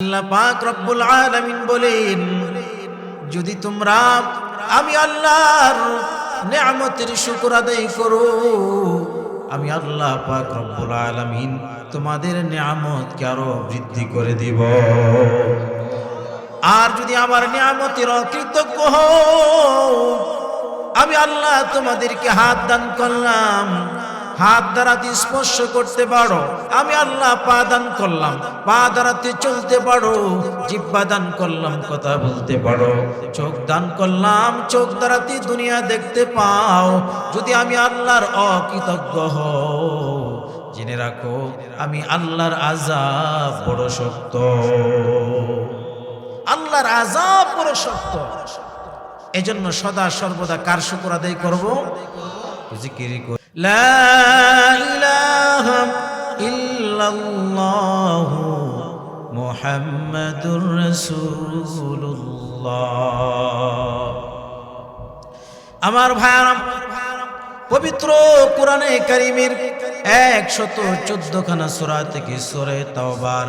আল্লাহ পাক রব্বুল আলামিন বলেন, যদি তোমরা আমি আল্লাহর নিয়ামতের শুকর আদায় করো, আমি আল্লাহ পাক রব্বুল আলামিন তোমাদের নিয়ামতকে আরও বৃদ্ধি করে দিব। আর যদি আমার নিয়ামতের অকৃতজ্ঞ হও, আমি আল্লাহ তোমাদেরকে হাত দান করলাম হাত দ্বারাতে স্পর্শ করতে পারো, আমি আল্লাহ পা দান করলাম। পা দ্বারাতে চলতে পারো, জিব্বা দান করলাম, কথা বলতে পারো। চোখ দান করলাম, চোখ দ্বারাতে দুনিয়া দেখতে পাও, যদি আমি আল্লাহর অকৃতজ্ঞ হও, জেনে রাখো, আমি আল্লাহর আজাব বড় শক্ত। আল্লাহর আজাব বড় শক্ত। এজন্য সদা সর্বদা কার শুকর আদায় করব। কর লা ইলাহা ইল্লাল্লাহ মুহাম্মাদুর রাসূলুল্লাহ। আমার ভাইয়ারাম পবিত্র কোরআনে কারিমের একশত চোদ্দ খানা সোরা থেকে সোরে তাওবার,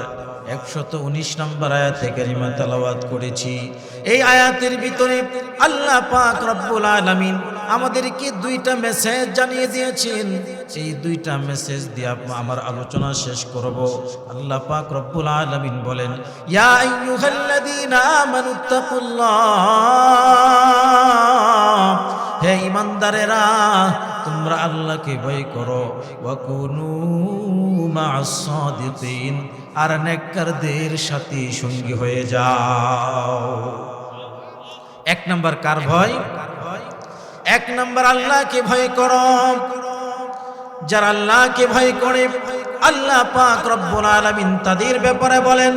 একশত উনিশ নম্বর আয়াতে কারিমা তালাওয়াত করেছি। এই আয়াতের ভিতরে আল্লাহ পাক রব্বুল আলামিন আমাদেরকে দুইটা মেসেজ জানিয়ে দিয়েছেন। এই দুইটা মেসেজ দিয়ে আমার আলোচনা শেষ করব। আল্লাহ পাক রব্বুল আলামিন বলেন, ইয়া আইয়ুহাল্লাযীনা আমানুত্তাকুল্লাহ হে ইমানদারেরা তোমরা আল্লাহকে ভয় করো। ওয়াকুনু মা'আস সাদিকিন। আর নেককারদের সাথে সঙ্গী হয়ে যাও। এক নাম্বার কার ভয়? এক নাম্বার আল্লাহকে ভয় করো। যারা আল্লাহকে ভয় করে, আল্লাহ পাক রব্বুল আলামিন তাদের ব্যাপারে বলেন,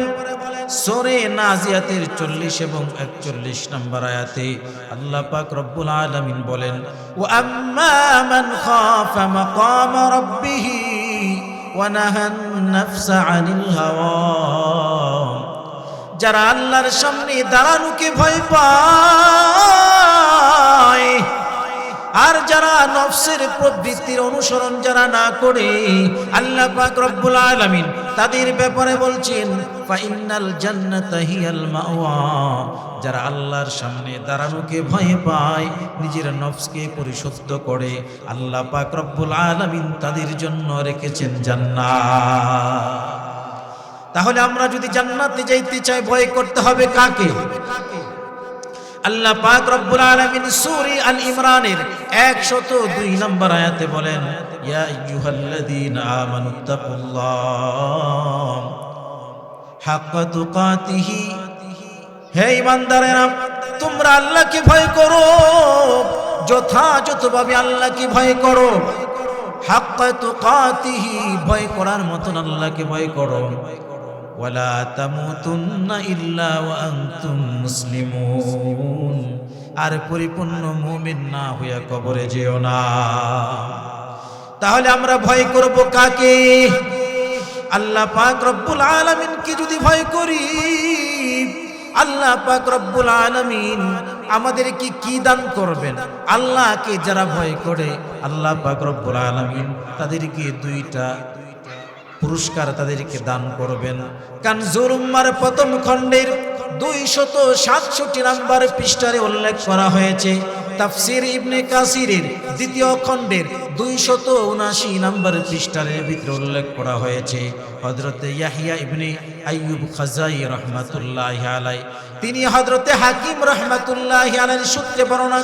সোরে নাজিয়াতের চল্লিশ এবং একচল্লিশ নম্বর আয়াতে আল্লাহ পাক রব্বুল আলামিন বলেন ও আম্মা মান খাফা মাকাম রাব্বিহ ওয়া নাহান নাফসা আনিল হাওয়া। যারা আল্লাহর সামনে দাঁড়ানোকে ভয় পায় যারা নফসের প্রবৃত্তির অনুসরণ যারা না করে, আল্লাহ পাক রব্বুল আলামিন তাদের ব্যাপারে বলছেন ফাইনাল জান্নাতা হিয়াল মাওয়া। যারা আল্লাহর সামনে দাঁড়ানোকে ভয় পায়, নিজের নফসকে পরিশুদ্ধ করে, আল্লাহ পাক রব্বুল আলামিন তাদের জন্য রেখেছেন জান্নাত। তাহলে আমরা যদি জান্নাতে যাইতে চাই, ভয় করতে হবে কাকে? আল্লাহ পাক রব্বুল আলামিন সূরা আল ইমরানের 102 নম্বর আয়াতে বলেন, ইয়া আইয়ুহাল্লাযীনা আমানুত্তাকুল্লাহ হাক্কা তুকাতিহি। হে ইমানদারেরা তোমরা আল্লাহকে ভয় করো। যথাযথভাবে আল্লাহকে ভয় করো। হাক্কা তুকাতিহি, ভয় করার মতন আল্লাহকে ভয় করো। তামুতুন্না ইল্লা ওয়া আনতুম মুসলিমুন। আর পরিপূর্ণ মুমিন না হইয়া কবরে যেও না। তাহলে আমরা ভয় করব কাকে? আল্লাহ পাক রব্বুল আলামিনকে যদি ভয় করি, আল্লাহ পাক রব্বুল আলামিন আমাদেরকে কি দান করবেন? আল্লাহকে যারা ভয় করে, আল্লাহ পাক রব্বুল আলামিন তাদেরকে দুইটা পুরস্কার তাদেরকে দান করবেন। কানজুর উম্মার প্রথম খণ্ডের দুই শত সাতষট্টি নাম্বার পৃষ্ঠারে উল্লেখ করা হয়েছে, তাফসির ইবনে কাসিরের দ্বিতীয় খণ্ডের দুই শত উনাশি নাম্বার পৃষ্ঠারের ভিতরে উল্লেখ করা হয়েছে হজরতে ইয়াহিয়া ইবনে আইয়ুব খাজাই রহমাতুল্লাহ আলাই তিনি হজরতে হাকিম রহমাতুল্লাহ আলাইর সূত্রে বর্ণনা